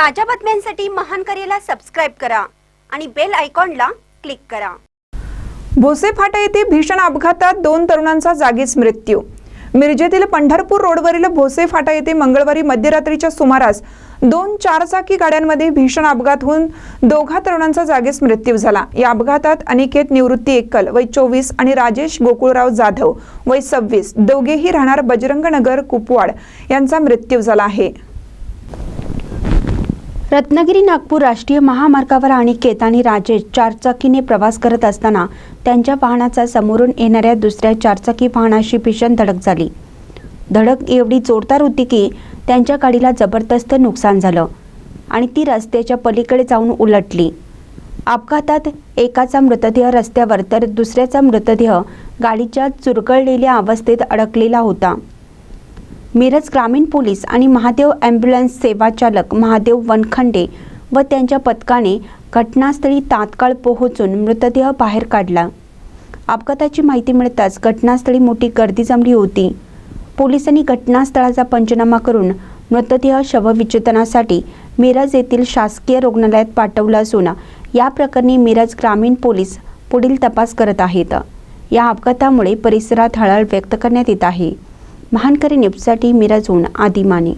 ताज्या बातम्यांसाठी महान करेला सबस्क्राईब करा आणि बेल आयकॉनला क्लिक करा. भोसे फाटा येथे भीषण अपघातात दोन तरुणांचा जागीच मृत्यू. मिरजेतील पंढरपूर रोडवरील भोसे फाटा येथे मंगळवारी मध्यरात्रीच्या सुमारास दोन चारचाकी गाड्यांमध्ये भीषण अपघात होऊन दोघा तरुणांचा जागीच मृत्यू झाला. या अपघातात अनिकेत निवृत्ती एकल वय चोवीस आणि राजेश गोकुळराव जाधव वय सव्वीस. दोघेही राहणार बजरंगनगर कुपवाड. यांचा मृत्यू झाला आहे. रत्नागिरी नागपूर राष्ट्रीय महामार्गावर अनिकेत आणि राजेश चारचाकीने प्रवास करत असताना त्यांच्या वाहनाचा समोरून येणाऱ्या दुसऱ्या चारचाकी वाहनाशी भीषण धडक झाली. धडक एवढी जोरदार होती की त्यांच्या गाडीला जबरदस्त नुकसान झालं आणि ती रस्त्याच्या पलीकडे जाऊन उलटली. अपघातात एकाचा मृतदेह रस्त्यावर तर दुसऱ्याचा मृतदेह गाडीच्या चुरगळलेल्या अवस्थेत अडकलेला होता. मिरज ग्रामीण पोलीस आणि महादेव ॲम्ब्युलन्स सेवा चालक महादेव वनखंडे व त्यांच्या पथकाने घटनास्थळी तात्काळ पोहोचून मृतदेह बाहेर काढला. अपघाताची माहिती मिळताच घटनास्थळी मोठी गर्दी जमली होती. पोलिसांनी घटनास्थळाचा पंचनामा करून मृतदेह शवविच्छेदनासाठी मिरज येथील शासकीय रुग्णालयात पाठवलं असून या प्रकरणी मिरज ग्रामीण पोलीस पुढील तपास करत आहेत. या अपघातामुळे परिसरात हळहळ व्यक्त करण्यात येत आहे. महानकरी न्यूजसाठी मिरजहून आदिमाने